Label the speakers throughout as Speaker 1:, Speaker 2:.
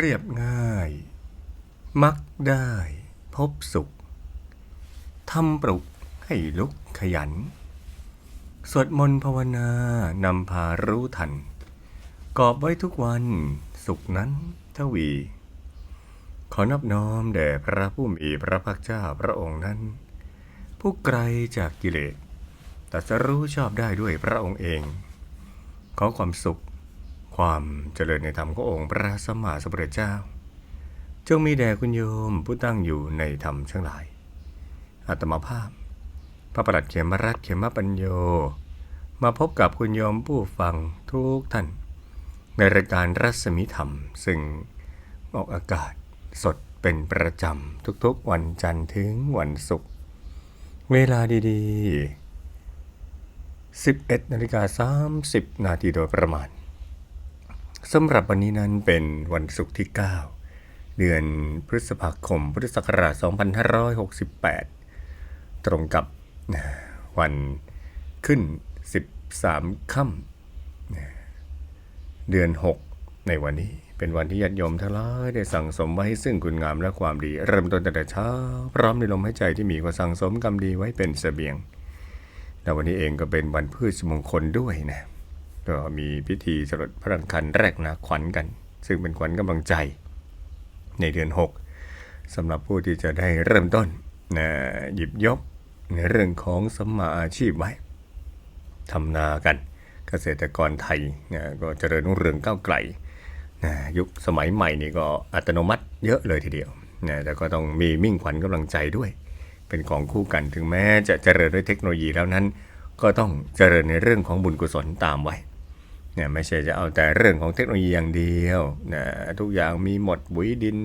Speaker 1: เรียบง่าย มักได้พบสุขทำปลุกให้ลุกขยัน สวดมนต์ภาวนานำพารู้ทัน กอบไว้ทุกวันสุขนั้นทวี ขอนอบน้อมแด่พระผู้มีพระภาคเจ้าพระองค์นั้น ผู้ไกลจากกิเลสแตรัสรู้ชอบได้ด้วยพระองค์เอง ขอความสุข ความเจริญในธรรมขององค์พระสัมมาสัมพุทธเจ้า จงมีแด่คุณโยมผู้ตั้งอยู่ในธรรมทั้งหลายอาตมาภาพ พระประหลัดเขมรัตเขมปัญโย มาพบกับคุณโยมผู้ฟังทุกท่าน ในรายการรัศมีธรรม ซึ่งออกอากาศสดเป็นประจำทุกๆวันจันทร์ถึงวันศุกร์เวลาดีๆ 11นาฬิกา30 นาทีโดยประมาณ สำหรับวันนี้นั้นเป็นวันศุกร์ที่ 9 เดือนพฤษภาคมพุทธศักราช 2568 ตรงกับวันขึ้น 13 ค่ำเดือน 6 ในวันนี้เป็นวันที่ญาติโยมทั้งหลายได้สั่งสมไว้ซึ่งคุณงามและความดี เริ่มต้นตั้งแต่เช้า พร้อมในลมหายใจที่มีก็สั่งสมกรรมดีไว้เป็นเสบียงและวันนี้เองก็เป็นวันพืชมงคลด้วยนะ ก็มีพิธีจรดพระรังคันแรกนาขวัญกัน ซึ่งเป็นขวัญกำลังใจในเดือน 6สำหรับผู้ที่จะได้เริ่มต้นนะหยิบยกในเรื่องของสมมาอาชีพไว้ทำนากันเกษตรกรไทยนะก็เจริญรุ่งเรืองก้าวไกลนะยุคสมัยใหม่นี่ก็อัตโนมัติเยอะเลยทีเดียวนะแต่ก็ต้องมีมิ่งขวัญกำลังใจด้วย เป็นของคู่กันถึงแม้จะเจริญด้วยเทคโนโลยีแล้วนั้น ก็ต้องเจริญในเรื่องของบุญกุศลตามไว้ เนี่ยไม่ใช่จะเอาแต่เรื่องของเทคโนโลยีอย่างเดียวนะทุกอย่างมีหมดบุ๋ยดิน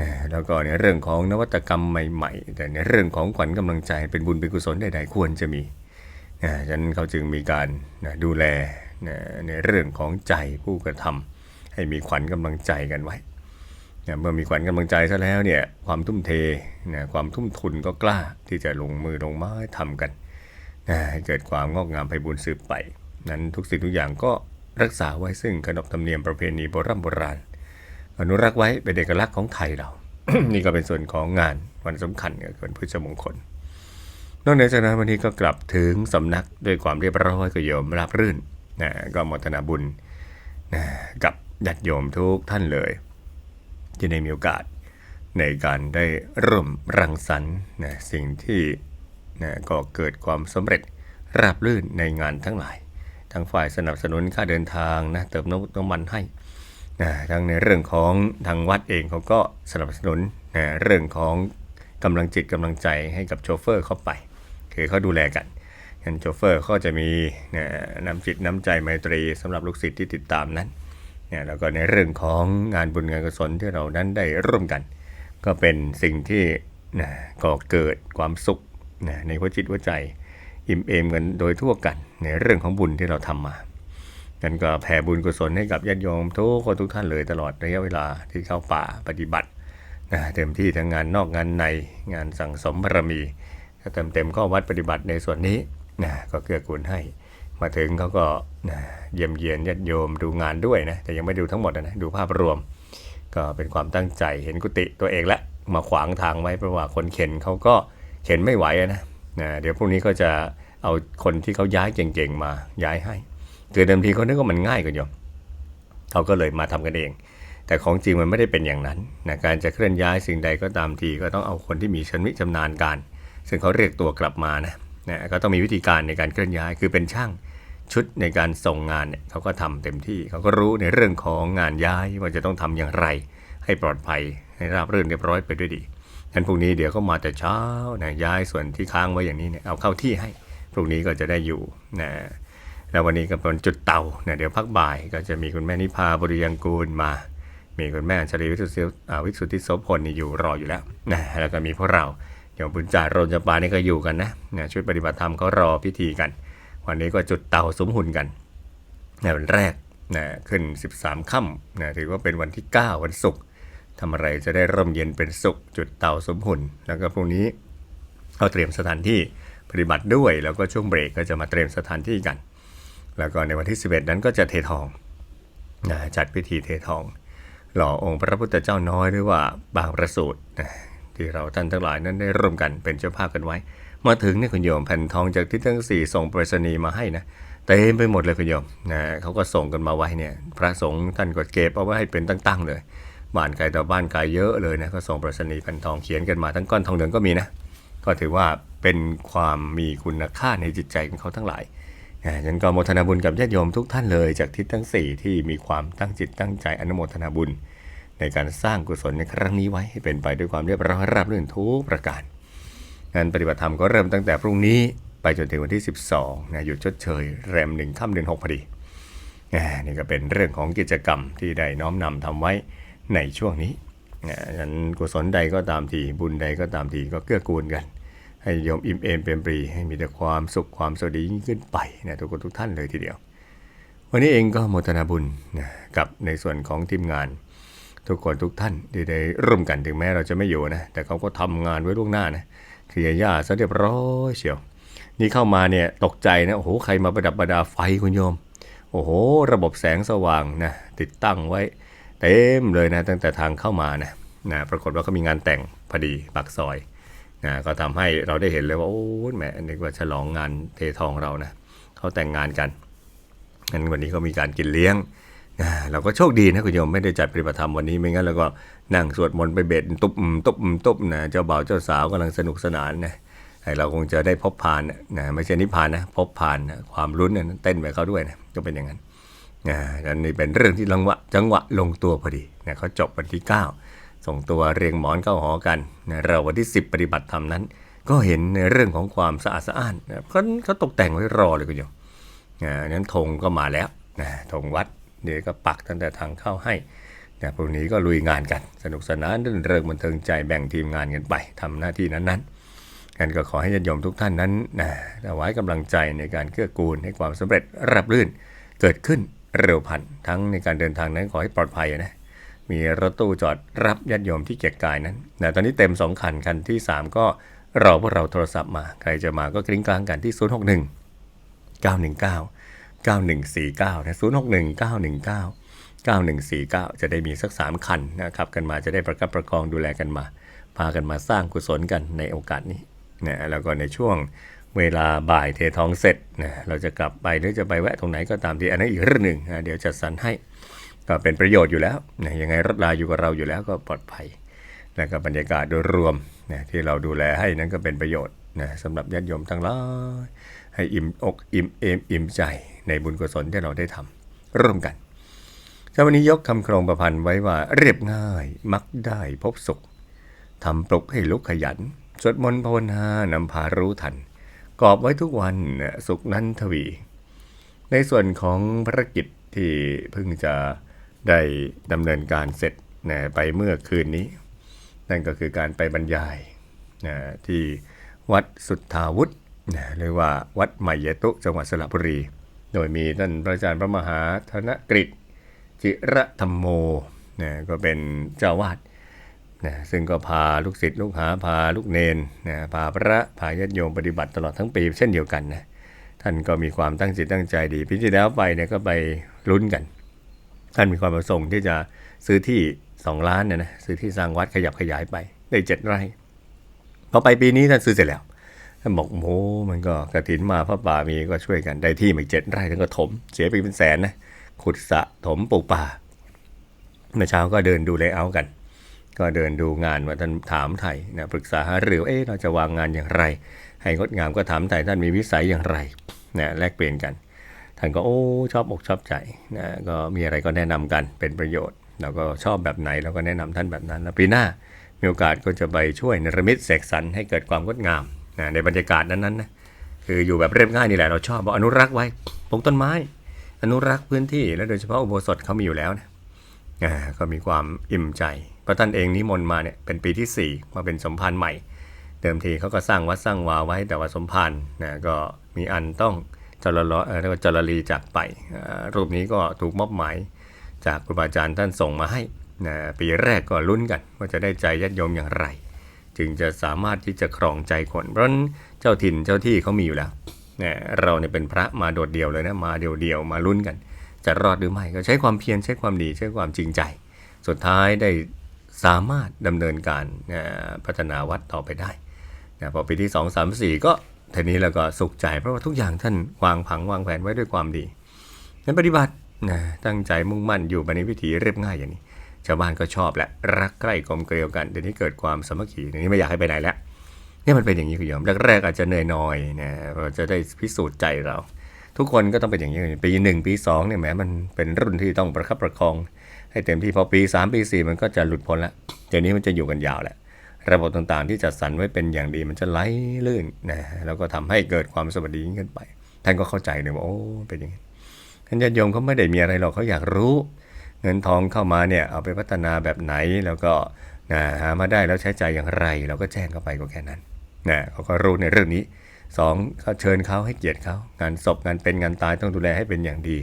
Speaker 1: นะแล้วก็ในเรื่องของนวัตกรรมใหม่ ๆ แต่ในเรื่องของขวัญกำลังใจเป็นบุญเป็นกุศลใดๆควรจะมีนะฉะนั้นเขาจึงมีการนะดูแลนะในเรื่องของใจผู้กระทำให้มีขวัญกำลังใจกันไว้นะเมื่อมีขวัญกำลังใจซะแล้วเนี่ยความทุ่มเทนะความทุ่มทุนก็กล้าที่จะลงมือลงไม้ทำกันนะให้เกิดความงอกงามไพบูรย์สืบไป นั้นทุกสิ่งทุกอย่างก็รักษาไว้ซึ่งขนบธรรมเนียมประเพณีโบราณโบราณ อนุรักษ์ไว้เป็นเอกลักษณ์ของไทยเรา นี่ก็เป็นส่วนของงานวันสำคัญก็คือวันพฤชมงคล นอกจากนั้นวันนี้ก็กลับถึงสำนักด้วยความเรียบร้อยก็โยมรับรื่นนะก็มทนาบุญนะกับญาติโยมทุกท่านเลยที่ได้มีโอกาสในการได้ร่วมรังสรรค์นะสิ่งที่นะก็เกิดความสำเร็จราบรื่นในงานทั้งหลาย ทั้งฝ่ายสนับสนุนค่าเดินทางนะเติมน้ำมันให้นะทั้งในเรื่องของทางวัดเองเขาก็สนับสนุนนะเรื่องของกำลังจิตกำลังใจให้กับโชเฟอร์เข้าไป คือเขาดูแลกันงั้นโชเฟอร์ก็จะมีนะน้ำจิตน้ำใจไมตรีสำหรับลูกศิษย์ที่ติดตามนั้นนี่ยแล้วก็ในเรื่องของงานบุญงานกุศลที่เรานั้นได้ร่วมกัน ก็เป็นสิ่งที่นะก่อเกิดความสุขนะในหัวจิตหัวใจ อิ่มเอมกันโดยทั่วกันในเรื่องของบุญที่เราทำมากันก็แผ่บุญกุศลให้กับญาติโยมทุกคนทุกท่านเลยตลอดระยะเวลาที่เข้าป่าปฏิบัตินะเต็มที่ทั้งงานนอกงานในงานสั่งสมบารมีก็เต็มเต็มๆก็วัดปฏิบัติในส่วนนี้นะก็เกื้อกูลให้ มาถึงเขาก็นะเยี่ยมเยียนญาติโยมดูงานด้วยนะแต่ยังไม่ดูทั้งหมดนะดูภาพรวม ก็เป็นความตั้งใจเห็นกุฏิตัวเองและมาขวางทางไว้เพราะว่าคนเข็นเขาก็เข็นไม่ไหวนะ นะเดี๋ยวพรุ่งนี้ก็จะเอาคนที่เขาย้ายเก่งๆมาย้ายให้คือเดิมทีเขานึกว่ามันง่ายกว่าโยมเขาก็เลยมาทำกันเอง แต่ของจริงมันไม่ได้เป็นอย่างนั้นนะการจะเคลื่อนย้ายสิ่งใดก็ตามทีก็ต้องเอาคนที่มีชำนิชำนาญการ ซึ่งเขาเรียกตัวกลับมานะนะก็ต้องมีวิธีการในการเคลื่อนย้ายคือเป็นช่างชุดในการส่งงานเนี่ยเขาก็ทำเต็มที่เขาก็รู้ในเรื่องของงานย้ายว่าจะต้องทำอย่างไร ให้ปลอดภัยให้ราบรื่นเรียบร้อยไปด้วยดี งั้นพรุ่งนี้เดี๋ยวเขามาแต่เช้านะย้ายส่วนที่ค้างไว้อย่างนี้เนี่ยเอาเข้าที่ให้พรุ่งนี้ก็จะได้อยู่นะแล้ววันนี้ก็เป็นจุดเตานะเดี๋ยวพักบ่ายก็จะมีคุณแม่นิพาบริยังกูลมา มีคุณแม่อัญชลีวิสุทธิวิสุทธิโสพลนี่อยู่รออยู่แล้วนะแล้วก็มีพวกเราเดี๋ยวบุญจ่าโรนจปานี่ก็อยู่กันนะนะช่วยปฏิบัติธรรมเขารอพิธีกัน วันนี้ก็จุดเตาสมหุ่นกันในวันแรกนะขึ้น 13ค่ำนะถือว่าเป็นวันที่ 9 วันศุกร์ ทำอะไรจะได้ร่มเย็นเป็นสุขจุดเตาสมหุ่น แล้วก็พรุ่งนี้เขาเตรียมสถานที่ปฏิบัติด้วย แล้วก็ช่วงเบรกก็จะมาเตรียมสถานที่กัน แล้วก็ในวันที่ 11 นั้นก็จะเททองนะจัดพิธีเททอง หล่อองค์พระพุทธเจ้าน้อยหรือว่าบางประสูตรนะที่เราท่านทั้งหลายนั้นได้ร่วมกันเป็นเจ้าภาพกันไว้ มาถึงเนี่ยคุณโยมแผ่นทองจากทิศทั้งสี่ส่งไปรษณีย์มาให้นะเต็มไปหมดเลยคุณโยมนะเขาก็ส่งกันมาไว้เนี่ยพระสงฆ์ท่านก็เก็บเอาไว้ให้เป็นตั้งๆเลย บ้านใครต่อบ้านใครเยอะเลยนะก็ส่งปรษณีย์แผ่นทองเขียนกันมาทั้งก้อนทองเหลืองก็มีนะก็ถือว่าเป็นความมีคุณค่าในจิตใจของเขาทั้งหลายนะฉันก็โมทนาบุญกับญาติโยมทุกท่านเลยจากทิศทั้ง 4 ที่มีความตั้งจิตตั้งใจอนุโมทนาบุญ ในการสร้างกุศลในครั้งนี้ไว้ให้เป็นไปด้วยความเรียบร้อยราบรื่นทุกประการงานปฏิบัติธรรมก็เริ่มตั้งแต่พรุ่งนี้ไปจนถึงวันที่ 12นะหยุดชดเชย แรมหนึ่งค่ำเดือน6พอดีนี่ก็เป็นเรื่องของกิจกรรมที่ได้น้อมนำทำไว้ ในช่วงนี้นะฉะนั้นกุศลใดก็ตามทีบุญใดก็ตามทีก็เกื้อกูลกัน ให้โยมอิ่มเอมเป็นปรี ให้มีแต่ความสุขความสวัสดียิ่งขึ้นไปนะทุกคนทุกท่านเลยทีเดียว วันนี้เองก็โมทนาบุญนะกับในส่วนของทีมงาน ทุกคนทุกท่านที่ได้ร่วมกันถึงแม้เราจะไม่อยู่นะแต่เขาก็ทำงานไว้ล่วงหน้านะเคลียร์หญ้าซะเรียบร้อยเชียว นี่เข้ามาเนี่ยตกใจนะโอ้โหใครมาประดับประดาไฟคุณโยม โอ้โห ระบบแสงสว่างนะติดตั้งไว้ เต็มเลยนะตั้งแต่ทางเข้ามานะนะปรากฏว่าเขามีงานแต่งพอดีปากซอยนะก็ทำให้เราได้เห็นเลยว่าโอ้แหมนึกว่าฉลองงานเททองเรานะเขาแต่งงานกันงั้นวันนี้ก็มีการกินเลี้ยงนะเราก็โชคดีนะคุณโยมไม่ได้จัดปฏิบัติธรรมวันนี้ไม่งั้นเราก็นั่งสวดมนต์ไปเบ็ดตุบตุบตุบนะเจ้าบ่าวเจ้าสาวกำลังสนุกสนานนะเราคงจะได้พบพานนะไม่ใช่นิพพานนะพบพานนะความรุ้นนะเต้นไปเขาด้วยนะก็เป็นอย่างนั้น นะอันนี้เป็นเรื่องที่จังหวะจังหวะลงตัวพอดีนะเขาจบวันที่ 9 ส่งตัวเรียงหมอนเข้าหอกันนะเราวันที่ 10 ปฏิบัติธรรมนั้น ก็เห็นในเรื่องของความสะอาดสะอ้านนะเขาเขาตกแต่งไว้รอเลยคุณโยมนะนั้นธงก็มาแล้วนะธงวัดเดี๋ยวก็ปักตั้งแต่ทางเข้าให้นะพรุ่งนี้ก็ลุยงานกัน สนุกสนานรื่นเริงบันเทิงใจแบ่งทีมงานกันไปทำหน้าที่นั้นๆกันก็ขอให้ญาติโยมทุกท่านนั้นนะถวายกำลังใจในการเกื้อกูลให้ความสำเร็จรับรื่นเกิดขึ้น เร็วพันทั้งในการเดินทางนั้นขอให้ปลอดภัยนะมีรถตู้จอดรับญาติโยมที่เกียรกายนั้นนะตอนนี้เต็ม 2 คัน คันที่ 3 ก็รอพวกเราโทรศัพท์มา ใครจะมาก็กริ้งกลางกันที่ 061 919 9149นะ061 919 9149 จะได้มีสัก 3 คันนะครับ กันมาจะได้ประคับประคองดูแลกันมา พากันมาสร้างกุศลกันในโอกาสนี้นะแล้วก็ในช่วง เวลาบ่ายเททองเสร็จนะเราจะกลับไปหรือจะไปแวะตรงไหนก็ตามที่อันนั้นอีกเรื่องหนึ่งนะเดี๋ยวจัดสรรให้ก็เป็นประโยชน์อยู่แล้วนะยังไงรถลาอยู่กับเราอยู่แล้วก็ปลอดภัย แล้วก็บรรยากาศโดยรวมนะที่เราดูแลให้นั้นก็เป็นประโยชน์นะสำหรับญาติโยมทั้งหลายให้อิ่มอกอิ่มเอมอิ่มใจในบุญกุศลที่เราได้ทำร่วมกันเช้าวันนี้ยกคำครองประพันธ์ไว้ว่าเรียบง่ายมักได้พบสุขทำปลุกให้ลุกขยันสวดมนต์ภาวนานำพารู้ทัน กอบไว้ทุกวันสุขนั้นทวี ในส่วนของภารกิจที่เพิ่งจะได้ดำเนินการเสร็จนะไปเมื่อคืนนี้ นั่นก็คือการไปบรรยายนะที่วัดสุทธาวุฒินะหรือว่าวัดใหม่ยะตุจังหวัดสระบุรี โดยมีท่านพระอาจารย์พระมหาธนกฤษจิระธรรมโมนะก็เป็นเจ้าวาด นะซึ่งก็พาลูกศิษย์ลูกหาพาลูกเนนนะพาพระพาญาติโยมปฏิบัติตลอดทั้งปีเช่นเดียวกันนะท่านก็มีความตั้งจิตตั้งใจดีปีที่แล้วไปเนี่ยก็ไปลุ้นกัน ท่านมีความประสงค์ที่จะซื้อที่สองล้านเนี่ยนะซื้อที่สร้างวัดขยับขยายไปได้เจ็ดไร่พอไปปีนี้ท่านซื้อเสร็จแล้วท่านบอกโอ้มันก็กระถินมาพระป่ามีก็ช่วยกันได้ที่มาเจ็ดไร่ท่านก็ถม เสียไปเป็นแสนนะขุดสะถมปลูกป่าเมื่อเช้าก็เดินดูเลเยอร์กัน ก็เดินดูงานว่าท่านถามไทยนะปรึกษาหารือว่าเอ๊ะเราจะวางงานอย่างไร ให้งดงามก็ถามไทยท่านมีวิสัยอย่างไรนะแลกเปลี่ยนกัน ท่านก็โอ้ชอบอกชอบใจนะก็มีอะไรก็แนะนำกันเป็นประโยชน์เราก็ชอบแบบไหนเราก็แนะนำท่านแบบนั้นแล้วปีหน้ามีโอกาสก็จะไปช่วยนรมิตเสกสรรให้เกิดความงดงามนะในบรรยากาศนั้นๆนะคืออยู่แบบเรียบง่ายนี่แหละเราชอบบอกอนุรักษ์ไว้ปลูกต้นไม้ อนุรักษ์พื้นที่และโดยเฉพาะอุโบสถเขามีอยู่แล้วนะอ่าก็มีความอิ่มใจ พราะท่านเองนิมนต์มาเนี่ยเป็นปีที่ 4 มาเป็นสมภารใหม่ เดิมทีเขาก็สร้างวัดสร้างวาไว้แต่ว่าสมภารนะก็มีอันต้องจรลเรียกว่าจรลีจากไป รูปนี้ก็ถูกมอบหมาย จากครูบาอาจารย์ท่านส่งมาให้นะปีแรกก็ลุ้นกัน ว่าจะได้ใจญาติโยมอย่างไร จึงจะสามารถที่จะครองใจคน เพราะฉะนั้นเจ้าถิ่นเจ้าที่เขามีอยู่แล้วนะเราเนี่ยเป็นพระมาโดดเดี่ยวเลยนะมาเดี่ยวๆมาลุ้นกัน จะรอดหรือไม่ก็ใช้ความเพียรใช้ความดีใช้ความจริงใจ สุดท้ายได้ สามารถดำเนินการพัฒนาวัดต่อไปได้นะพอปีที่ 2 3 4 ก็ทีนี้เราก็สุขใจ เพราะว่าทุกอย่างท่านวางผังวางแผนไว้ด้วยความดีนั้นปฏิบัตินะตั้งใจมุ่งมั่นอยู่ในวิถีเรียบง่ายอย่างนี้ ชาวบ้านก็ชอบและรักใกล้กลมเกลียวกันเดี๋ยวนี้เกิดความสามัคคีเดี๋ยวนี้ไม่อยากให้ไปไหนแล้วนี่มันเป็นอย่างนี้คุณโยมแรกๆอาจจะเหนื่อยหน่อยนะเราจะได้พิสูจน์ใจเรา ทุกคนก็ต้องเป็นอย่างนี้ปีหนึ่งปีสองเนี่ยแหมมันเป็นรุ่นที่ต้องประคับประคอง ให้เต็มที่พอปีสามปีสี่มันก็จะหลุดพ้นละเดี๋ยวนี้มันจะอยู่กันยาวแหละ ระบบต่างๆที่จัดสรรไว้เป็นอย่างดีมันจะไหลลื่นนะแล้วก็ทำให้เกิดความสวัสดีขึ้นไป ท่านก็เข้าใจเลยว่าโอ้เป็นอย่างนี้ท่านญาติโยมเขาไม่ได้มีอะไรหรอกเขาอยากรู้ เงินทองเข้ามาเนี่ยเอาไปพัฒนาแบบไหนแล้วก็นะหามาได้แล้วใช้ใจอย่างไร เราก็แจ้งเข้าไปก็แค่นั้นนะเขาก็รู้ในเรื่องนี้สองเชิญเขาให้เกียรติเขางานศพงานเป็นงานตายต้องดูแลให้เป็นอย่างดี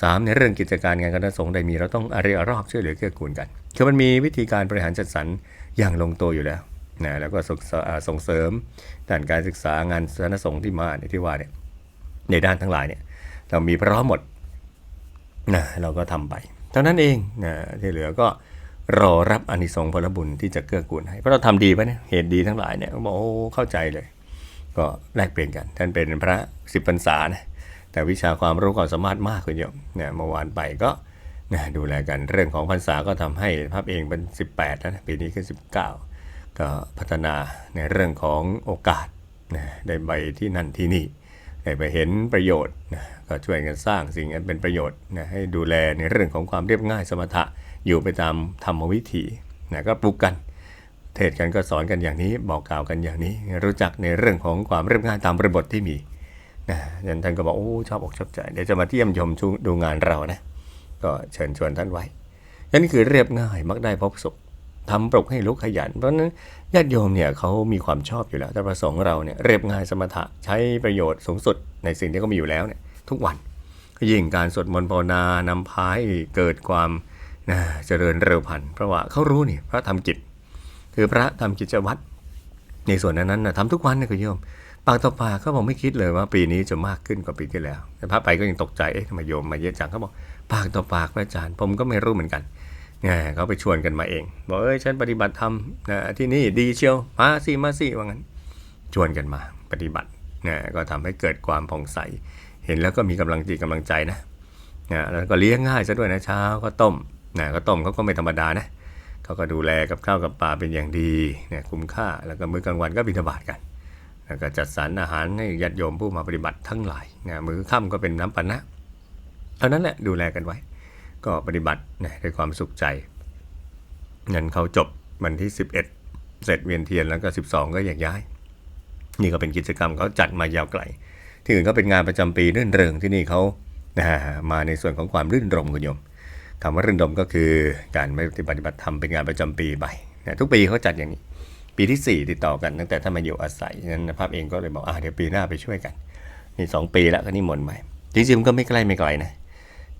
Speaker 1: สามในเรื่องกิจการงานคณะสงฆ์ใดมีเราต้องอารีอารอบช่วยเหลือเกื้อกูลกัน คือมันมีวิธีการบริหารจัดสรรอย่างลงตัวอยู่แล้วนะแล้วก็ส่งสงเสริมด้านการศึกษางานคณะสงฆ์ที่มาเนี่ยที่ว่าเนี่ยในด้านทั้งหลายเนี่ยเรามีพร้อมหมดนะเราก็ทำไปเท่านั้นเองนะที่เหลือก็รอรับอนิสงส์ผลบุญที่จะเกื้อกูลให้เพราะเราทำดีไปเนี่ยเหตุดีทั้งหลายเนี่ยบอกโอ้เข้าใจเลย ก็แลกเปลี่ยนกันท่านเป็นพระสิบพรรษานะ แต่วิชาความรู้ความสามารถมากคุณโยมเนี่ยเมื่อวานไปก็นะดูแลกันเรื่องของพรรษาก็ทำให้ภาพเองเป็น 18แล้วนะปีนี้ขึ้น19 ก็พัฒนาในเรื่องของโอกาสนะได้ไปที่นั่นที่นี่ได้ไปเห็นประโยชน์นะก็ช่วยกันสร้างสิ่งนั้นเป็นประโยชน์นะให้ดูแลในเรื่องของความเรียบง่ายสมถะอยู่ไปตามธรรมวิถีนะก็ปลุกกัน เทศกันก็สอนกันอย่างนี้บอกกล่าวกันอย่างนี้ รู้จักในเรื่องของความเรียบง่ายตามบริบทที่มี นะยันท่านก็บอกโอ้ชอบอกชอบใจ เดี๋ยวจะมาเที่ยมชมชูดูงานเรานะ ก็เชิญชวนท่านไว้นั่นคือเรียบง่ายมักได้พบสุขทำปลุกให้ลุกขยัน เพราะฉะนั้นญาติโยมเนี่ยเขามีความชอบอยู่แล้ว แต่ประสงค์เราเนี่ยเรียบง่ายสมถะใช้ประโยชน์สูงสุดในสิ่งที่เขามีอยู่แล้วเนี่ยทุกวันยิ่งการสวดมนต์ภาวนานำพาให้เกิดความนะเจริญเร็วพันเพราะว่าเขารู้นี่พระทำกิจ คือพระทำกิจวัตรในส่วนนั้นนะทำทุกวันนะคุณโยม ปากต่อปากเขาบอกไม่คิดเลยว่าปีนี้จะมากขึ้นกว่าปีที่แล้วแต่พระไปก็ยังตกใจเอ๊ะทำไมโยมมาเยอะจังเขาบอกปากต่อปากพระอาจารย์ ผมก็ไม่รู้เหมือนกันเนี่ยเขาไปชวนกันมาเอง บอกเอ้ยฉันปฏิบัติธรรมนะที่นี่ดีเชียวมาสิมาสิว่างั้น ชวนกันมาปฏิบัตินะก็ทำให้เกิดความผ่องใส เห็นแล้วก็มีกำลังจิตกำลังใจนะนะแล้วก็เลี้ยงง่ายซะด้วยนะเช้าก็ต้มนะก็ต้มเขาก็ไม่ธรรมดานะเขาก็ดูแลกับข้าวกับปลาเป็นอย่างดีเนี่ยคุ้มค่าแล้วก็มื้อกลางวันก็บิณฑบาตกัน แล้วก็จัดสรรอาหารให้ญาติโยมผู้มาปฏิบัติทั้งหลายนะมือค่ำก็เป็นน้ำปานะเท่านั้นแหละดูแลกันไว้ ก็ปฏิบัตินะด้วยความสุขใจงั้นเขาจบวันที่ 11 เสร็จเวียนเทียนแล้วก็ 12 ก็แยากย้าย นี่ก็เป็นกิจกรรมเขาจัดมายาวไกล ที่อื่นก็เป็นงานประจำปีรื่นเริงที่นี่เขานะมาในส่วนของความรื่นรมคุณโยมคำว่ารื่นรมก็คือการไม่ปฏิบัติธรรมเป็นงานประจำปีไปนะทุกปีเขาจัดอย่างนี้ ปีที่ 4 ติดต่อกันตั้งแต่ท่านมาอยู่อาศัยนั้นภาพเองก็เลยบอกอ่าเดี๋ยวปีหน้าไปช่วยกันนี่สองปีแล้วก็นิมนต์ไปจริงๆมันก็ไม่ใกล้ไม่ไกลนะ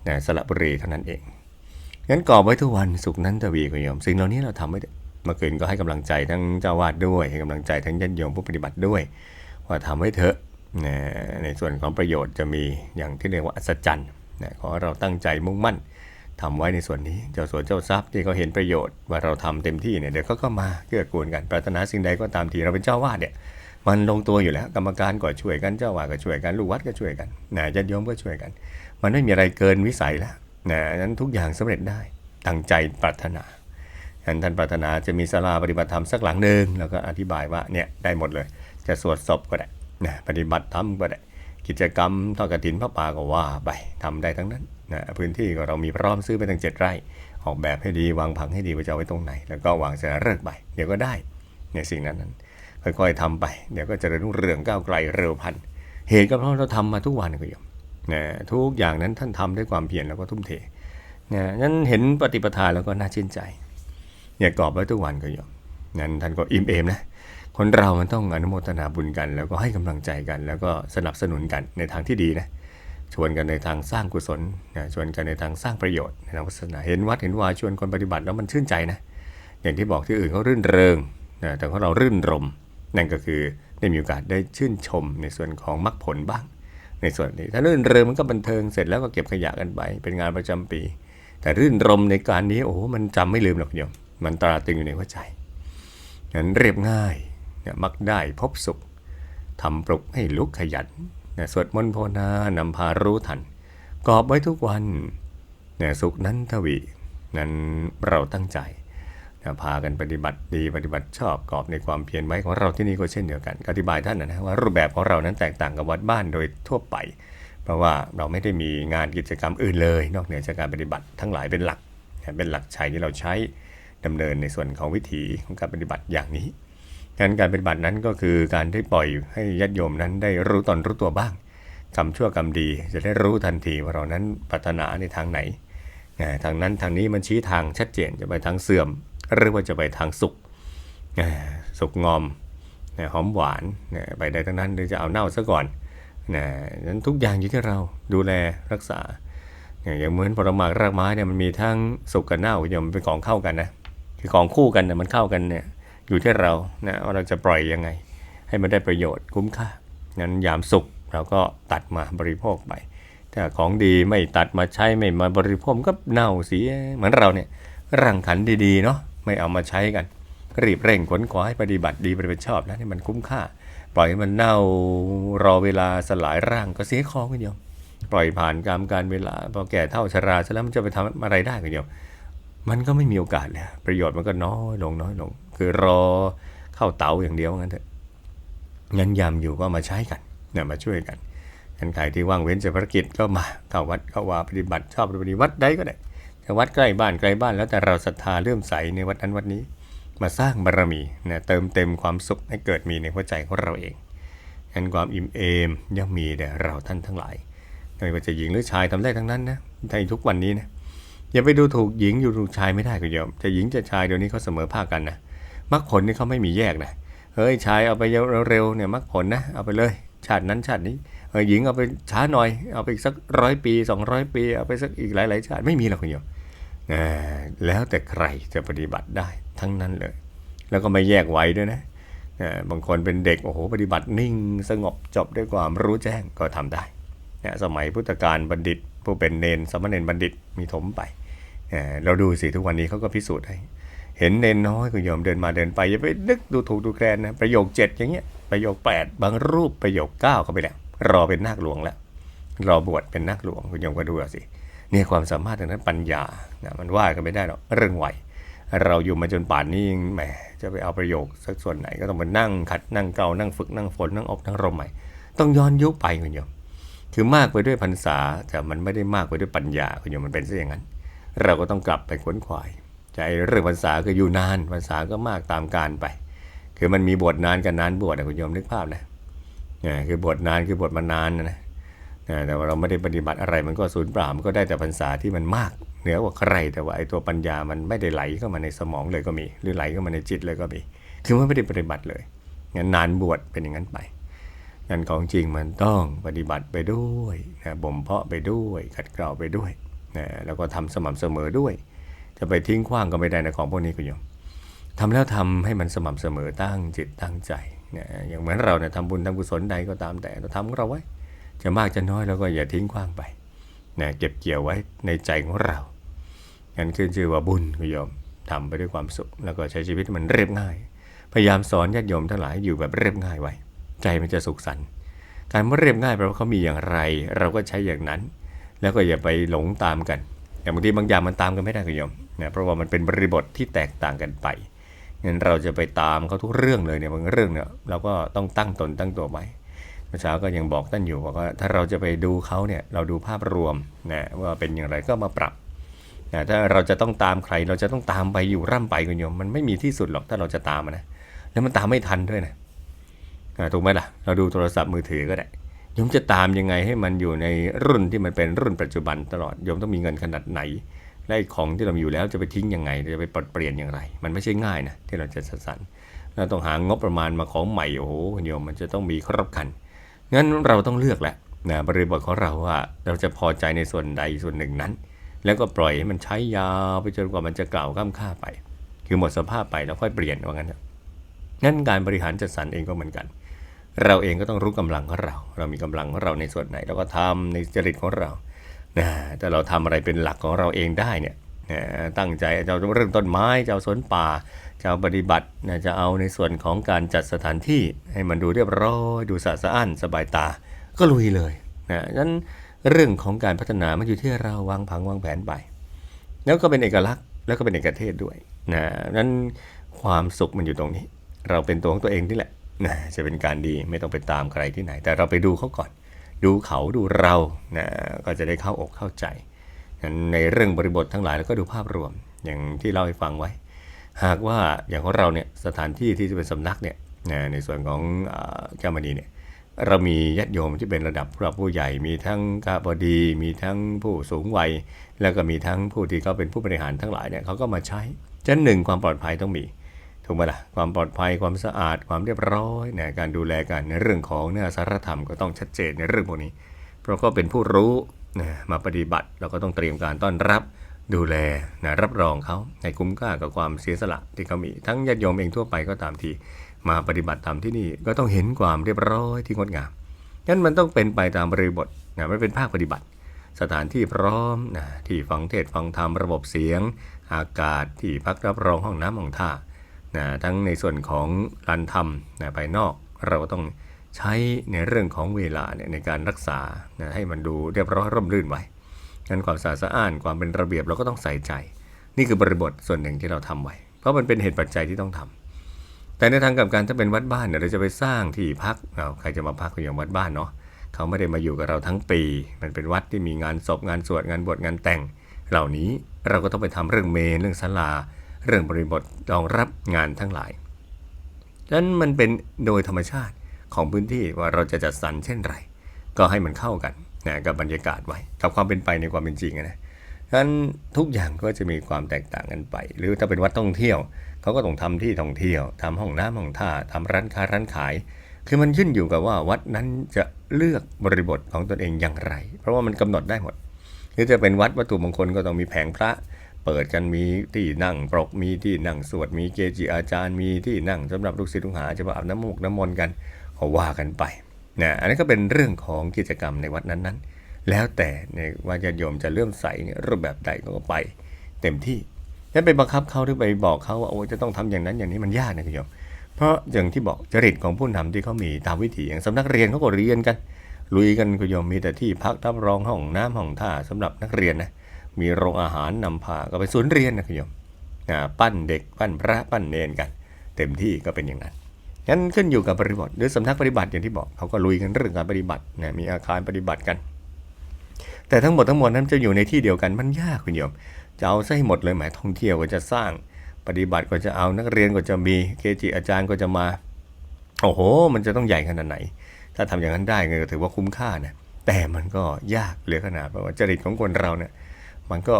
Speaker 1: นะสระบุรีเท่านั้นเองงั้นกอบไว้ทุกวันสุขนั้นทวีคุณโยมสิ่งเหล่านี้เราทำไว้เถอะเมื่อคืนก็ให้กำลังใจทั้งเจ้าวาดด้วย ให้กำลังใจทั้งญาติโยมผู้ปฏิบัติด้วย ว่าทำไว้เถอะนะในส่วนของประโยชน์จะมีอย่างที่เรียกว่าอัศจรรย์นะขอเราตั้งใจมุ่งมั่น ทำไว้ในส่วนนี้เจ้าสวนเจ้าทรัพย์ที่เขาเห็นประโยชน์ว่าเราทำเต็มที่เนี่ยเดี๋ยวเขาก็มาเกื้อกูลกันปรารถนาสิ่งใดก็ตามทีเราเป็นเจ้าวาดเนี่ยมันลงตัวอยู่แล้วกรรมการก็ช่วยกันเจ้าวาดก็ช่วยกันลูกวัดก็ช่วยกันนะญาติโยมก็ช่วยกัน มันไม่มีอะไรเกินวิสัยแล้วนะนั้นทุกอย่างสำเร็จได้ตั้งใจปรารถนาฉะนั้นท่านปรารถนาจะมีศาลาปฏิบัติธรรมสักหลังหนึ่งแล้วก็อธิบายว่าเนี่ยได้หมดเลย จะสวดศพก็ได้นะปฏิบัติธรรมก็ได้ กิจกรรมทอดกฐินพระป่าก็ว่าไปทำได้ทั้งนั้นนะพื้นที่ก็เรามีพร้อมซื้อไปตั้งเจ็ดไร่ ออกแบบให้ดีวางผังให้ดีว่าจะเอาไว้ตรงไหน แล้วก็วางเสนเลิกไปเดี๋ยวก็ได้ในสิ่งนั้นนั้นค่อยๆทำไป เดี๋ยวก็จะเริญรุ่งเรืองก้าวไกลเร็วพันเหตุก็เพราะเราทำมาทุกวันก็โยมนะทุกอย่างนั้นท่านทำด้วยความเพียรแล้วก็ทุ่มเทนะนั้นเห็นปฏิปทาแล้วก็น่าชื่นใจ อย่ากรอบไว้ทุกวันก็โยมนั้นท่านก็อิ่มเอมนะคนเรามันต้องอนุโมทนาบุญกัน แล้วก็ให้กำลังใจกัน แล้วก็สนับสนุนกันในทางที่ดีนะ ชวนกันในทางสร้างกุศลนะชวนกันในทางสร้างประโยชน์ในทางศาสนาเห็นวัดเห็นวาชวนคนปฏิบัติแล้วมันชื่นใจนะอย่างที่บอกที่อื่นเขารื่นเริงนะแต่ของเรารื่นรม นั่นก็คือได้มีโอกาสได้ชื่นชมในส่วนของมรรคผลบ้าง ในส่วนนี้ ถ้ารื่นเริงมันก็บันเทิงเสร็จแล้วก็เก็บขยะกันไป เป็นงานประจำปี แต่รื่นรมในการนี้โอ้มันจำไม่ลืมหรอกโยมมันตราตรึงอยู่ในหัวใจนั้นเรียบง่ายมักได้พบสุขทำปลุกให้ลุกขยัน นี่ยสวดมนต์ภาวนานำพารู้ทัน กอบไว้ทุกวันเนี่ยสุขนั้นทวีนั้นเราตั้งใจนะพากันปฏิบัติดีปฏิบัติชอบกอบในความเพียรไว้ของเราที่นี่ก็เช่นเดียวกันก็อธิบายท่านนะว่ารูปแบบของเรานั้นแตกต่างกับวัดบ้านโดยทั่วไป เพราะว่าเราไม่ได้มีงานกิจกรรมอื่นเลย นอกเหนือจากการปฏิบัติทั้งหลายเป็นหลัก เป็นหลักชัยที่เราใช้ดำเนินในส่วนของวิถีของการปฏิบัติอย่างนี้ การการปฏิบัตินั้นก็คือการได้ปล่อยให้ญาติโยมนั้นได้รู้ตอนรู้ตัวบ้างกรรมชั่วกรรมดีจะได้รู้ทันทีว่าเรานั้นปรารถนาในทางไหนทางนั้นทางนี้มันชี้ทางชัดเจนจะไปทางเสื่อม หรือว่าจะไปทางสุขสุขงอมหอมหวานไปได้ทั้งนั้นหรือจะเอาเน่าซะก่อนนะนั้นทุกอย่างอยู่ที่เราดูแลรักษา อย่างเหมือนผลไม้รากไม้เนี่ยมันมีทั้งสุกกับเน่าอย่ามันเป็นของเข้ากันนะคือของคู่กันนะมันเข้ากันเนี่ย อยู่ที่เรานะว่าเราจะปล่อยยังไง ให้มันได้ประโยชน์คุ้มค่างั้นยามสุกเราก็ตัดมาบริโภคไปถ้าของดีไม่ตัดมาใช้ไม่มาบริโภคก็เน่าเสียเหมือนเราเนี่ยร่างขันดีๆเนาะไม่เอามาใช้กันรีบเร่งขนขวายปฏิบัติดีปฏิบัติชอบนะให้มันคุ้มค่า ปล่อยมันเน่ารอเวลาสลายร่างก็เสียของกันโยมปล่อยผ่านกรรมการเวลาพอแก่เท่าชราซะแล้วมันจะไปทำอะไรได้กันโยมมันก็ไม่มีโอกาสแล้วประโยชน์มันก็น้อยลงน้อยลง คือรอเข้าเตาอย่างเดียวงั้นเถอะงั้นยามอยู่ก็มาใช้กันเนี่ยมาช่วยกันท่านใครที่ว่างเว้นจากภารกิจก็มาเข้าวัดเข้าวาปฏิบัติชอบปฏิบัติใดก็ได้แต่วัดใกล้บ้านไกลบ้านแล้วแต่เราศรัทธาเลื่อมใสในวัดนั้นวัดนี้ มาสร้างบารมีนะเติมเต็มความสุขให้เกิดมีในหัวใจของเราเองงั้นความอิ่มเอมย่อมมีแด่เราท่านทั้งหลายไม่ว่าจะหญิงหรือชายทำได้ทั้งนั้นนะในทุกวันนี้นะอย่าไปดูถูกหญิงอยู่ถูกชายไม่ได้ก็โยมจะหญิงจะชายเดี๋ยวนี้เขาเสมอภาคกันนะ มรรคผลนี่เขาไม่มีแยกนะเฮ้ยชายเอาไปเร็วๆเนี่ยมรรคผลนะเอาไปเลย ชาตินั้นชาตินี้เออหญิงเอาไปช้าหน่อย เอาไปอีกสักร้อยปี 200 ปีเอาไปสักอีกหลายๆชาติไม่มีหรอกคุณโยมแล้วแต่ใครจะปฏิบัติได้ทั้งนั้นเลย แล้วก็ไม่แยกไว้ด้วยนะบางคนเป็นเด็กโอ้โหปฏิบัตินิ่งสงบจบด้วยความรู้แจ้งก็ทำได้นะสมัยพุทธกาลบัณฑิต ผู้เป็นเนนสมณเณรบัณฑิตมีถมไป เราดูสิทุกวันนี้เขาก็พิสูจน์ให้ เห็นเนนน้อยคุณโยมเดินมาเดินไปอย่าไปนึกดูถูกดูแคลนนะประโยคเจ็ดอย่างเงี้ยประโยคแปดบางรูปประโยคเก้าเข้าไปแล้วรอเป็นนาคหลวงแล้วรอบวชเป็นนาคหลวงคุณโยมก็ดูสิเนี่ยความสามารถทางนั้นปัญญานะมันว่ากันไม่ได้หรอกเรื่องไหวเราอยู่มาจนป่านนี้แหมจะไปเอาประโยคสักส่วนไหนก็ต้องมานั่งขัดนั่งเกานั่งฝึกนั่งฝนนั่งอบนั่งรมใหม่ ต้องย้อนยุคไปคุณโยมคือมากไปด้วยพรรษาแต่มันไม่ได้มากไปด้วยปัญญาคุณโยมมันเป็นซะอย่างนั้น เราก็ต้องกลับไปขวนขวาย ใจเรื่องพรรษาคืออยู่นานพรรษาก็มากตามการไป คือมันมีบทนานกับนานบวชนะคุณโยมนึกภาพนะเนี่ยคือบทนานคือบทมานานนะนะแต่ว่าเราไม่ได้ปฏิบัติอะไรมันก็สูญเปล่ามันก็ได้แต่พรรษาที่มันมากเหนือกว่าใครแต่ว่าไอ้ตัวปัญญามันไม่ได้ไหลเข้ามาในสมองเลยก็มี หรือไหลเข้ามาในจิตเลยก็มี คือมันไม่ได้ปฏิบัติเลยงั้นนานบวชเป็นอย่างนั้นไปงั้นของจริงมันต้องปฏิบัติไปด้วยนะบ่มเพาะไปด้วยขัดเกลาไปด้วยนะแล้วก็ทำสม่ำเสมอด้วย จะไปทิ้งขว้างก็ไม่ได้นะของพวกนี้คุณโยมทำแล้วทำให้มันสม่ำเสมอตั้งจิตตั้งใจนะอย่างเหมือนเราเนี่ยทำบุญทำกุศลใดก็ตามแต่เราทำของเราไว้ จะมากจะน้อยเราก็อย่าทิ้งขว้างไปนะเก็บเกี่ยวไว้ในใจของเรางั้นขึ้นชื่อว่าบุญคุณโยมทำไปด้วยความสุข แล้วก็ใช้ชีวิตมันเรียบง่าย พยายามสอนญาติโยมทั้งหลายอยู่แบบเรียบง่ายไว้ ใจมันจะสุขสันต์การว่าเรียบง่ายแปลว่าเขามีอย่างไร เราก็ใช้อย่างนั้น แล้วก็อย่าไปหลงตามกันอย่างบางทีบางอย่างมันตามกันไม่ได้คุณโยม นะเพราะว่ามันเป็นบริบทที่แตกต่างกันไปงั้นเราจะไปตามเขาทุกเรื่องเลยเนี่ยบางเรื่องเนี่ยเราก็ต้องตั้งตนตั้งตัวไว้เมื่อเช้าก็ยังบอกท่านอยู่บอกว่าถ้าเราจะไปดูเขาเนี่ยเราดูภาพรวมนะว่าเป็นอย่างไรก็มาปรับนะถ้าเราจะต้องตามใครเราจะต้องตามไปอยู่ร่ำไปคุณโยมมันไม่มีที่สุดหรอกถ้าเราจะตามนะแล้วมันตามไม่ทันด้วยนะถูกไหมล่ะ เราดูโทรศัพท์มือถือก็ได้โยมจะตามยังไงให้มันอยู่ในรุ่นที่มันเป็นรุ่นปัจจุบันตลอดโยมต้องมีเงินขนาดไหน และของที่เรามีอยู่แล้วจะไปทิ้งยังไงจะไปปลดเปลี่ยนอย่างไร มันไม่ใช่ง่ายนะที่เราจะสัสรรเราต้องหางบประมาณมาของใหม่โอ้โหโยมมันจะต้องมีครบคันงั้นเราต้องเลือกแหละนะบริบทของเราว่าเราจะพอใจในส่วนใดส่วนหนึ่งนั้น แล้วก็ปล่อยให้มันใช้ยาวไปจนกว่ามันจะเก่าข้ามค่าไป คือหมดสภาพไปแล้วค่อยเปลี่ยนว่างั้นงั้นการบริหารจัดสรรเองก็เหมือนกัน เราเองก็ต้องรู้กำลังของเรา เรามีกำลังของเราในส่วนไหน เราก็ทำในจริตของเรา นะแต่เราทำอะไรเป็นหลักของเราเองได้เนี่ยนี่ยตั้งใจจะเอาเรื่องต้นไม้จะเอาสวนป่าจะเอาปฏิบัตินะจะเอาในส่วนของการจัดสถานที่ให้มันดูเรียบร้อยดูสะสะอ้านสบายตา ก็ลุยเลยนะฉะนั้นเรื่องของการพัฒนามันอยู่ที่เราวางผังวางแผนไป แล้วก็เป็นเอกลักษณ์แล้วก็เป็นเอกเทศด้วยนะนั้นความสุขมันอยู่ตรงนี้ เราเป็นตัวของตัวเองนี่แหละนะจะเป็นการดีไม่ต้องไปตามใครที่ไหน แต่เราไปดูเขาก่อน ดูเขาดูเรานะก็จะได้เข้าอกเข้าใจ ในเรื่องบริบททั้งหลายแล้วก็ดูภาพรวมอย่างที่เล่าให้ฟังไว้ หากว่าอย่างของเราเนี่ยสถานที่ที่จะเป็นสำนักเนี่ยในส่วนของอ่าแก้วมณีเนี่ยเรามีญาติโยมที่เป็นระดับผู้หลักผู้ใหญ่ มีทั้งกาบดี มีทั้งผู้สูงวัย แล้วก็มีทั้งผู้ที่เขาเป็นผู้บริหารทั้งหลายเนี่ยเขาก็มาใช้ชั้นหนึ่งความปลอดภัยต้องมี ถูกไหมล่ะความปลอดภัยความสะอาดความเรียบร้อยนะการดูแลกันในเรื่องของเนื้อสารธรรมก็ต้องชัดเจนในเรื่องพวกนี้ เพราะก็เป็นผู้รู้นะมาปฏิบัติเราก็ต้องเตรียมการต้อนรับดูแลนะรับรองเขาในคุ้มค่ากับความเสียสละที่เขามีทั้งญาติโยมเองทั่วไปก็ตามทีมาปฏิบัติตามที่นี่ก็ต้องเห็นความเรียบร้อยที่งดงามงั้นมันต้องเป็นไปตามบริบทนะมันเป็นภาคปฏิบัติ สถานที่พร้อมนะที่ฟังเทศฟังธรรมระบบเสียง อากาศที่พักรับรองห้องน้ำห้องท่า นะทั้งในส่วนของการทำนะภายนอกเราก็ต้องใช้ในเรื่องของเวลาเนี่ยในการรักษานะให้มันดูเรียบร้อยร่มรื่นไว้งั้นความสะอาดสะอ้านความเป็นระเบียบเราก็ต้องใส่ใจ นี่คือบริบทส่วนหนึ่งที่เราทำไว้ เพราะมันเป็นเหตุปัจจัยที่ต้องทำแต่ในทางกับกันถ้าเป็นวัดบ้านเนี่ยเราจะไปสร้างที่พักเอาใครจะมาพักก็อย่างวัดบ้านเนาะเขาไม่ได้มาอยู่กับเราทั้งปี มันเป็นวัดที่มีงานศพงานสวดงานบวชงานแต่ง เหล่านี้เราก็ต้องไปทำเรื่องเมนเรื่องศาลา เรื่องบริบทรองรับงานทั้งหลายนั้นมันเป็นโดยธรรมชาติของพื้นที่ว่าเราจะจัดสรรเช่นไร ก็ให้มันเข้ากันนะกับบรรยากาศไว้กับความเป็นไปในความเป็นจริงอะนะนั้นทุกอย่างก็จะมีความแตกต่างกันไป หรือถ้าเป็นวัดท่องเที่ยวเขาก็ต้องทำที่ท่องเที่ยวทำห้องน้ำห้องท่าทำร้านค้าร้านขาย คือมันขึ้นอยู่กับว่าวัดนั้นจะเลือกบริบทของตนเองอย่างไร เพราะว่ามันกำหนดได้หมดหรือจะเป็นวัดวัตถุมงคลก็ต้องมีแผงพระ เปิดกันมีที่นั่งปรกมีที่นั่งสวดมีเกจิอาจารย์ มีที่นั่งสำหรับลูกศิษย์ลูกหาจะมาอาบน้ำมูกน้ำมนต์กันก็ว่ากันไปนะอันนี้ก็เป็นเรื่องของกิจกรรมในวัดนั้นๆ แล้วแต่ในว่าญาติโยมจะเลื่อมใสเนี่ยรูปแบบใดก็ไปเต็มที่แล้วไปบังคับเขาหรือไปบอกเขาว่าโอ้จะต้องทำอย่างนั้นอย่างนี้มันยากนะคุณโยม เพราะอย่างที่บอกจริตของผู้นำที่เขามีตามวิถีอย่างสำนักเรียนเขาก็เรียนกันลุยกันคุณโยมมีแต่ที่พักรับรองห้องน้ำห้องท่าสำหรับนักเรียนนะ มีโรงอาหารนำพาก็ไปสวนย์เรียนนะคุณโยมปั้นเด็กปั้นพระปั้นเนนกัน เต็มที่ก็เป็นอย่างนั้นงั้นขึ้นอยู่กับบริบทหรือสำนักปฏิบัติอย่างที่บอกเขาก็ลุยกันเรื่องการปฏิบัตินะมีอาคารปฏิบัติกัน แต่ทั้งหมดทั้งมวลนั้นจะอยู่ในที่เดียวกันมันยากคุณโยม จะเอาซะให้หมดเลยหมายท่องเที่ยวก็จะสร้างปฏิบัติก็จะเอานักเรียนก็จะมีเกจิอาจารย์ก็จะมาโอ้โห มันจะต้องใหญ่ขนาดไหน ถ้าทำอย่างนั้นได้ก็ถือว่าคุ้มค่านะแต่มันก็ยากเหลือขนาดเพราะว่าจริตของคนเราเนี่ย มันก็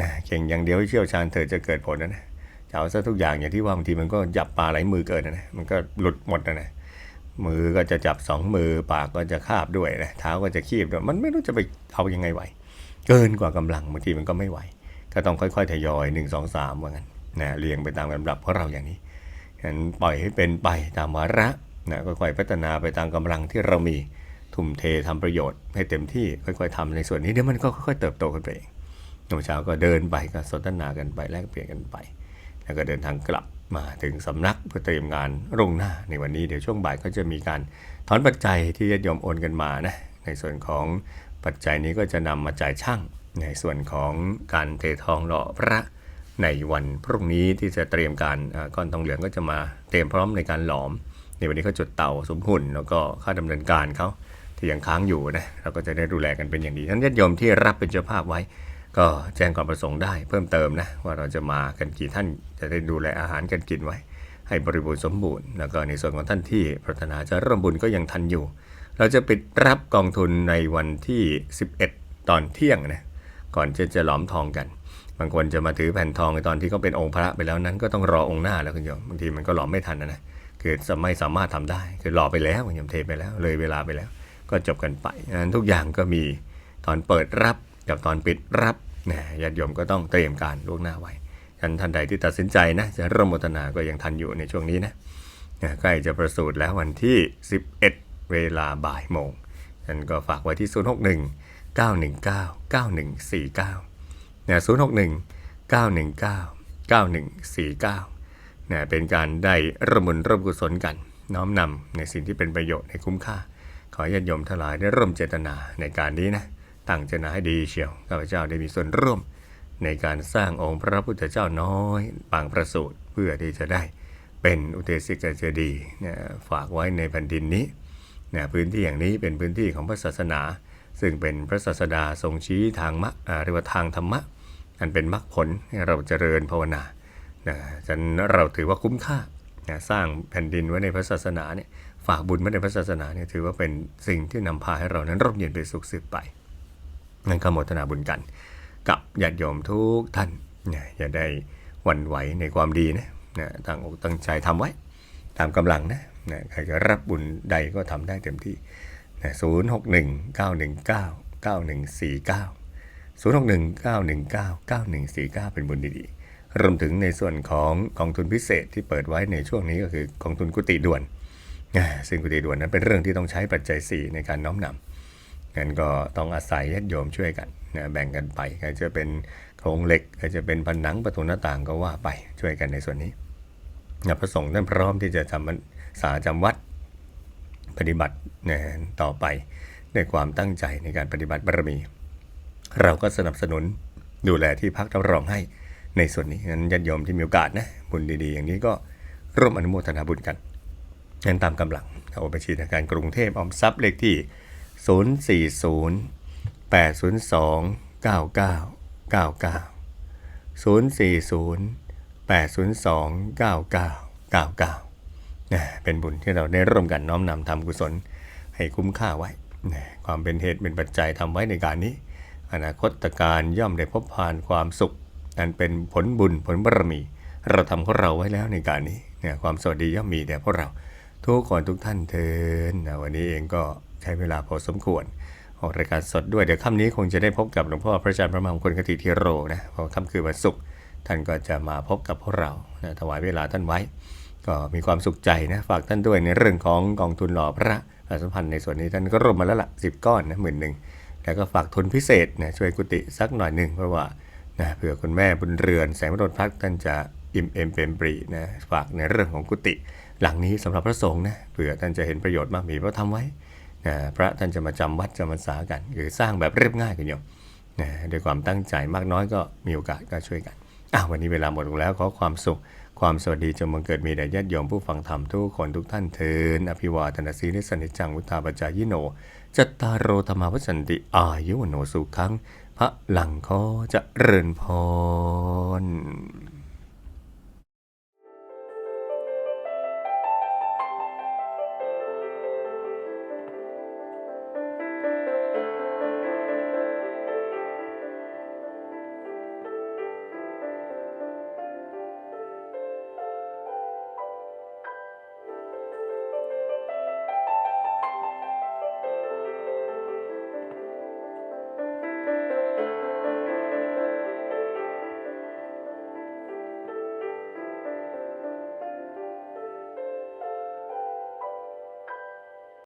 Speaker 1: นะเก่งอย่างเดียวเชี่ยวชาญเธอจะเกิดผลนะนะจะเอาซะทุกอย่างอย่างที่ว่าบางทีมันก็จับปลาไหลมือเกินนะมันก็หลุดหมดนะนะมือก็จะจับสองมือปากก็จะคาบด้วยนะเท้าก็จะคีบด้วยมันไม่รู้จะไปเอายังไงไหว เกินกว่ากำลังบางทีมันก็ไม่ไหว ก็ต้องค่อยๆทยอยหนึ่งสองสามว่างั้นนะเรียงไปตามลำดับของเราอย่างนี้ฉะนั้นปล่อยให้เป็นไปตามวาระนะค่อยๆพัฒนาไปตามกำลังที่เรามีทุ่มเททำประโยชน์ให้เต็มที่ค่อยๆทำในส่วนนี้เดี๋ยวมันก็ค่อยๆเติบโตกันไปเอง ตอนเช้าก็เดินไปก็สนทนากันไปแลกเปลี่ยนกันไป แล้วก็เดินทางกลับมาถึงสำนักเพื่อเตรียมงานรุ่งหน้าในวันนี้เดี๋ยวช่วงบ่ายก็จะมีการถอนปัจจัยที่ญาติโยมโอนกันมานะในส่วนของปัจจัยนี้ก็จะนำมาจ่ายช่าง ในส่วนของการเททองหล่อพระในวันพรุ่งนี้ที่จะเตรียมการก้อนทองเหลืองก็จะมาเตรียมพร้อมในการหลอม ในวันนี้เขาจุดเตาสมหุ่น แล้วก็ค่าดำเนินการเขาที่ยังค้างอยู่นะเราก็จะได้ดูแลกันเป็นอย่างดีท่านญาติโยมที่รับเป็นเจ้าภาพไว้ ก็แจ้งความประสงค์ได้เพิ่มเติมนะว่าเราจะมากันกี่ท่านจะได้ดูแลอาหารกันกินไว้ ให้บริบูรณ์สมบูรณ์ แล้วก็ในส่วนของท่านที่ปรารถนาจะร่วมบุญก็ยังทันอยู่ เราจะปิดรับกองทุนในวันที่ 11 ตอนเที่ยงนะก่อนจะจะหลอมทองกัน บางคนจะมาถือแผ่นทองในตอนที่เขาเป็นองค์พระไปแล้วนั้นก็ต้องรอองค์หน้าแล้วคุณโยมบางทีมันก็หลอมไม่ทันนะนะคือจะไม่สามารถทำได้คือรอไปแล้วคุณโยมเทไปแล้ว เลยเวลาไปแล้ว ก็จบกันไปอันนั้นทุกอย่างก็มีตอนเปิดรับ กับตอนปิดรับนะญาติโยมก็ต้องเตรียมการล่วงหน้าไว้ท่านท่านใดที่ตัดสินใจนะจะร่วมโมทนาก็ยังทันอยู่ในช่วงนี้นะใกล้จะประสูติแล้ววันที่ 11 เวลาบ่ายโมงฉันก็ฝากไว้ที่ 061 919 9149นะ061 9199นะเป็นการได้ร่วมบุญร่วมกุศลกัน น้อมนำในสิ่งที่เป็นประโยชน์ในคุ้มค่า ขอญาติโยมทั้งหลายได้ร่วมเจตนาในการนี้นะ ตั้งเจนาให้ดีเชียวข้าพเจ้าได้มีส่วนร่วมในการสร้างองค์พระพุทธเจ้าน้อยปางประสูติเพื่อที่จะได้เป็นอุเทศิกเจดีนะฝากไว้ในแผ่นดินนี้นะพื้นที่อย่างนี้เป็นพื้นที่ของพระศาสนา ซึ่งเป็นพระศาสดาทรงชี้ทางมรรคอ่าเรียกว่าทางธรรมะ อันเป็นมรรคผลให้เราเจริญภาวนานะฉะนั้นเราถือว่าคุ้มค่านะสร้างแผ่นดินไว้ในพระศาสนาเนี่ยฝากบุญไว้ในพระศาสนาเนี่ยถือว่าเป็นสิ่งที่นำพาให้เรานั้นร่มเย็นเป็นสุขสืบไป นั่นก็โมทนาบุญกัน กับญาติโยมทุกท่านนี่ยอย่าได้หวั่นไหวในความดีนะนะตั้งอกตั้งใจทำไว้ ตามกำลังนะนะใครจะรับบุญใดก็ทำได้เต็มที่ศูนย์หกหนึ่งเก้าหนึ่งเก้าเก้าหนึ่งสี่เก้าศูนย์หกหนึ่งเก้าหนึ่งเก้าเก้าหนึ่งสี่เก้าเป็นบุญดีๆ รวมถึงในส่วนของกองทุนพิเศษที่เปิดไว้ในช่วงนี้ก็คือกองทุนกุฏิด่วนซึ่งกุฏิด่วนนั้นเป็นเรื่องที่ต้องใช้ปัจจัย 4 ในการน้อมนำ งั้นก็ต้องอาศัยญาติโยมช่วยกันนะแบ่งกันไปใครจะเป็นโครงเหล็กใครจะเป็นผนังประตูหน้าต่างก็ว่าไปช่วยกันในส่วนนี้นะพระสงฆ์ท่านพร้อมที่จะจำพรรษาจำวัดปฏิบัตินะต่อไปด้วยความตั้งใจในการปฏิบัติบารมี เราก็สนับสนุนดูแลที่พักรับรองให้ในส่วนนี้งั้นญาติโยมที่มีโอกาสนะบุญดีๆ อย่างนี้ก็ร่วมอนุโมทนาบุญกันงั้นตามกำลังเอาบัญชีธนาคารกรุงเทพออมทรัพย์เลขที่ 040 802 9999 040 802 9999นะเป็นบุญที่เราได้ร่วมกันน้อมนำทำกุศลให้คุ้มค่าไว้นะความเป็นเหตุเป็นปัจจัยทำไว้ในการนี้ อนาคตการย่อมได้พบผ่านความสุขอันเป็นผลบุญผลบารมี เราทำของเราไว้แล้วในการนี้เนี่ยความสวัสดีย่อมมีแด่พวกเรา ทุกคนทุกท่านเทินนะวันนี้เองก็ ใช้เวลาพอสมควร ออกรายการสดด้วย เดี๋ยวค่ำนี้คงจะได้พบกับหลวงพ่อพระอาจารย์พระมหามงคลกติธีโรนะเพราะค่ำคืนวันศุกร์ท่านก็จะมาพบกับพวกเรานะถวายเวลาท่านไว้ ก็มีความสุขใจนะฝากท่านด้วยในเรื่องของกองทุนหล่อพระประสัมพันธ์ในส่วนนี้ท่านก็ร่วมมาแล้วล่ะสิบก้อนนะหมื่นหนึ่งแล้วก็ฝากทุนพิเศษนะช่วยกุฏิสักหน่อยหนึ่งเพราะว่านะเผื่อคุณแม่บุญเรือนแสงมรดพักท่านจะอิ่มเอมเปรมปรีนะฝากในเรื่องของกุฏิหลังนี้สำหรับพระสงฆ์นะเผื่อท่านจะเห็นประโยชน์มากมีเพราะทำไว้ พระท่านจะมาจำวัดจำพรรษากันคือสร้างแบบเรียบง่ายกันโยมนะด้วยความตั้งใจมากน้อยก็มีโอกาสก็ช่วยกันอะวันนี้เวลาหมดลงแล้วขอความสุข ความสวัสดีจงบังเกิดมีแด่ญาติโยมผู้ฟังธรรมทุกคนทุกท่านเทินอภิวาทนาสีนิสนิจังวุธาปจายโนจัตตารโรธรรมาวัสันติอายุวโนสุขังพระหลังขอจะเริญพร